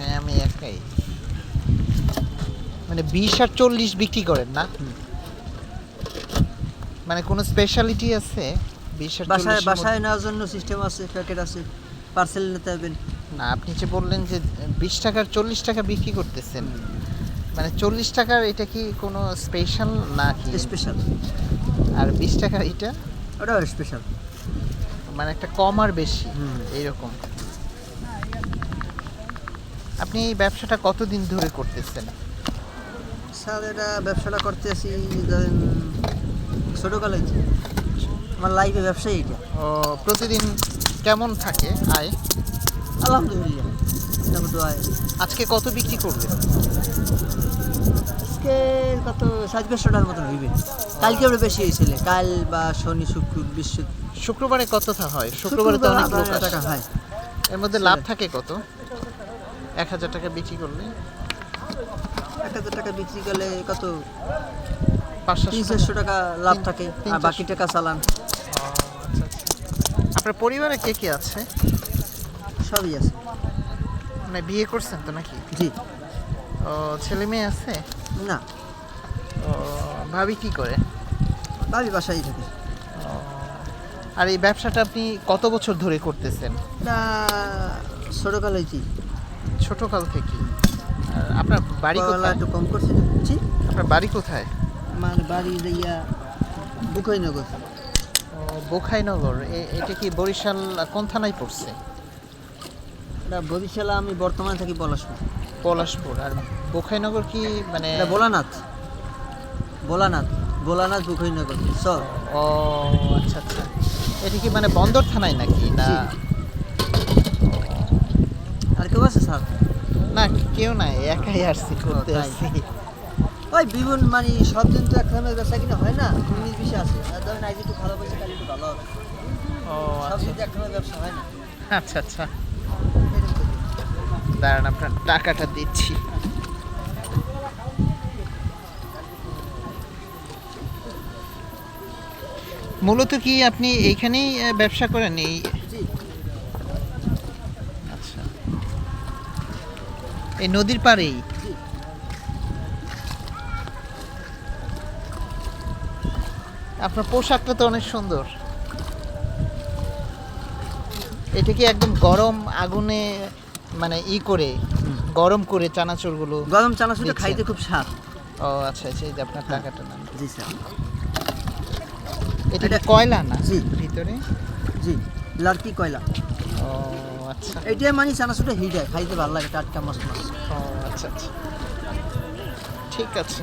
হ্যাঁ আমি একাই মানে বিশ আর চল্লিশ বিক্রি করেন না? মানে কোনো স্পেশালিটি আছে? বিশ আর বাসায় বাসায় নেওয়ার জন্য সিস্টেম আছে প্যাকেট আছে পার্সেল নিতে হবেন না আপনি যে বললেন যে বিশ টাকার চল্লিশ টাকা বিক্রি করতেছেন মানে চল্লিশ টাকার এটা কি কোনো স্পেশাল না কি স্পেশাল আর বিশ টাকার এটা? ওটাও স্পেশাল মানে একটা কম আর বেশি এইরকম। আপনি এই ব্যবসাটা কতদিন ধরে করতেছেন? স্যার এটা ব্যবসাটা করতে আসি ধরেন ছোটোকালে আমার লাইফে ব্যবসায়ী এটা। ও প্রতিদিন কেমন থাকে আয়? আলহামদুলিল্লাহ দোয়া আজকে কত বিক্রি করবেন আজকে কত সাত পাঁচশো টাকার মতন হইবে। কালকে আবার বেশি হয়েছিল। কাল বা শনি শুক্র বিশ্ব শুক্রবারে কত থা- হয়? শুক্রবারে তো অনেক লোক টাকা হয়। এর মধ্যে লাভ থাকে কত? এক হাজার টাকা বিক্রি করলে? এক হাজার টাকা বিক্রি করলে কত? পাঁচশো টাকা। লাভ থাকে আর বাকি টাকা চালান। আচ্ছা আচ্ছা। আপনার পরিবারে কে কে আছে? সবই আছে। মানে বিয়ে করছেন তো নাকি? জি। ও ছেলে মেয়ে আছে? না। ও ভাবি কি করে? ভাবি বাসায় থাকে। আর এই ব্যবসাটা আপনি কত বছর ধরে করতেছেন? এটা ছোটোকালে ছোটকাল থেকে। আপনার বাড়ি কোথায়? একটু কম করছি জি? আপনার বাড়ি কোথায়? আমার বাড়ি যাইয়া বুকইনগর বোখাইনগর। এটা কি বরিশাল কোন থানায় পড়ছে? এটা বরিশালা আমি বর্তমানে থাকি পলাশপুর। পলাশপুর। আর বোখাইনগর কি মানে এটা ভোলানাথ। ভোলানাথ। ভোলানাথ বুকইনগর সর ও আচ্ছা আচ্ছা। এটা কি মানে বন্দর থানায় নাকি না আছে স্যার? না কেউ নাই একাই আসছি করতে আসছি ওই বিভিন্ন মানে সব দিন তো একখানে ব্যবসা কিনা হয় না? উনিশ বিশে আর ধরেন আজ একটু ভালো পয়সা কাল একটু ভালো হবে। সব দিন তো একখানে ব্যবসা হয় না। আচ্ছা আচ্ছা। দাঁড়ান আপনার টাকাটা দিচ্ছি। মূলত কি আপনি এইখানেই ব্যবসা করেন? এই জি আচ্ছা এই নদীর পাড়েই। আপনার পোশাকটা তো অনেক সুন্দর। এটা কি একদম গরম আগুনে মানে ই করে গরম করে চানাচুরগুলো গরম চানাচুরটা দিচ্ছেন। খাইতে খুব স্বাদ। ও আচ্ছা আচ্ছা এই যে আপনার টাকাটা নেন। জি স্যার। এটা কয়লা না জি। ভিতরে? জি লাড়কি কয়লা। ও আচ্ছা। এটা মানে চানাচুরটা হিট হয় খাইতে ভালো লাগে টাটকা মাছ মাছ ও আচ্ছা আচ্ছা। ঠিক আছে।